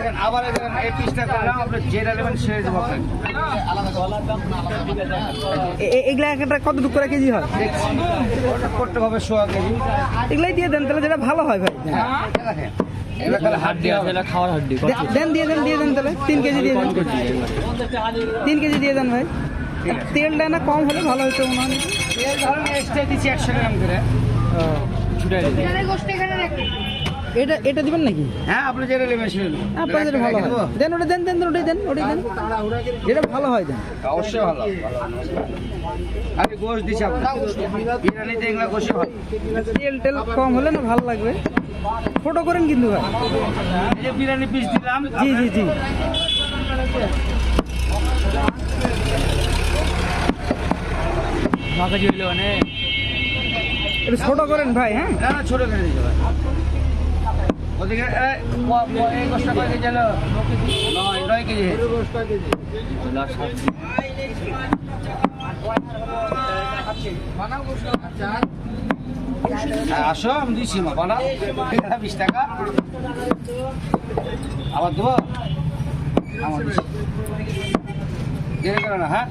দেখেন আবার দেখেন এই পিসটা করলাম আপনি যেটা নেবেন সেটা দেবো এগুলা একটা কতটুকু করে কেজি হয়? করতে হবে সোয়া কেজি। এগুলাই দিয়ে দেন তাহলে যেটা ভালো হয় ভাই। হ্যাঁ দেন দিয়ে দেন দিয়ে দেন তাহলে। তিন কেজি দিয়ে দেন। তিন কেজি দিয়ে দেন ভাই। তেলটা না কম হলে ভালো হতো মনে হয়। এই ধরুন এক্সট্রা দিচ্ছি একশো গ্রাম করে। এটা এটা দিবেন নাকি? হ্যাঁ আপনি যেটা নেবেন সেটা যেটা ভালো হয়। দেন ওটা দেন দেন ওটাই দেন ওটাই দেন। যেটা ভালো হয় দেন। অবশ্যই ভালো। আমি গোশ আপনার বিরিয়ানিতে এগুলো গোশই ভালো তেল টেল কম হলে না ভালো লাগবে। ফটো করেন কিন্তু ভাই। এই যে বিরিয়ানি পিস দিলাম জি জি জি। মাখা জি হইলে মানে ছোট করেন ভাই হ্যাঁ? না না ছোট করে দিতে হবে। ওদিকে এই, ক- ক- এই গোশটা কয় কেজি হলো? নয় কেজি। হ্যাঁ, আসো আমি দিচ্ছি মা বানাও। বিশ টাকা। আবার দেবো? আমার দেরি হ্যাঁ?